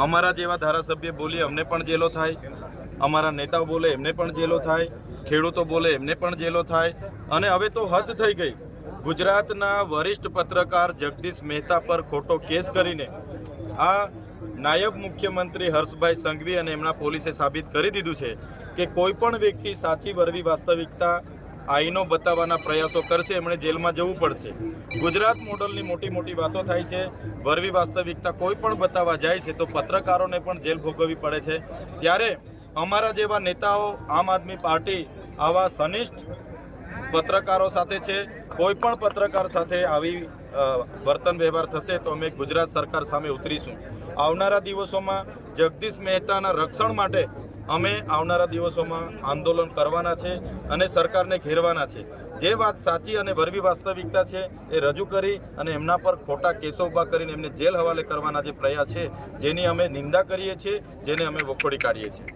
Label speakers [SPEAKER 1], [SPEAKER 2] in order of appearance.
[SPEAKER 1] અમારા જેવા ધારાસભ્ય બોલી, અમને પણ જેલો થાય. અમારા નેતાઓ બોલે, એમને પણ જેલો થાય. ખેડૂતો બોલે, એમને પણ જેલો થાય. અને હવે તો હદ થઈ ગઈ. ગુજરાતના વરિષ્ઠ પત્રકાર જગદીશ મહેતા પર ખોટો કેસ કરીને આ નાયબ મુખ્યમંત્રી હર્ષભાઈ સંઘવી અને એમના પોલીસે સાબિત કરી દીધું છે કે કોઈ પણ વ્યક્તિ સાચી, વરવી, વાસ્તવિકતા આઈનો બતાવવાના પ્રયાસો કરશે, એમણે જેલમાં જવું પડશે. ગુજરાત મોડલની મોટી મોટી વાતો થાય છે. વરવી વાસ્તવિકતા કોઈ પણ બતાવવા જાય છે તો પત્રકારોને પણ જેલ ભોગવવી પડે છે. ત્યારે અમારા જેવા નેતાઓ આમ આદમી પાર્ટી, આવા સનિષ્ઠ પત્રકારો સાથે છે, કોઈ પણ પત્રકાર સાથે આવી વર્તન વ્યવહાર થશે તો અમે ગુજરાત સરકાર સામે ઉતરીશું. આવનારા દિવસોમાં જગદીશ મહેતાના રક્ષણ માટે અમે આવનારા દિવસોમાં આંદોલન કરવાના છે અને સરકારને ઘેરવાના છે. જે વાત સાચી અને વરવી વાસ્તવિકતા છે એ રજૂ કરી અને એમના પર ખોટા કેસો ઊભા કરીને એમને જેલ હવાલે કરવાના જે પ્રયાસ છે, જેની અમે નિંદા કરીએ છીએ, જેને અમે વખોડી કાઢીએ છીએ.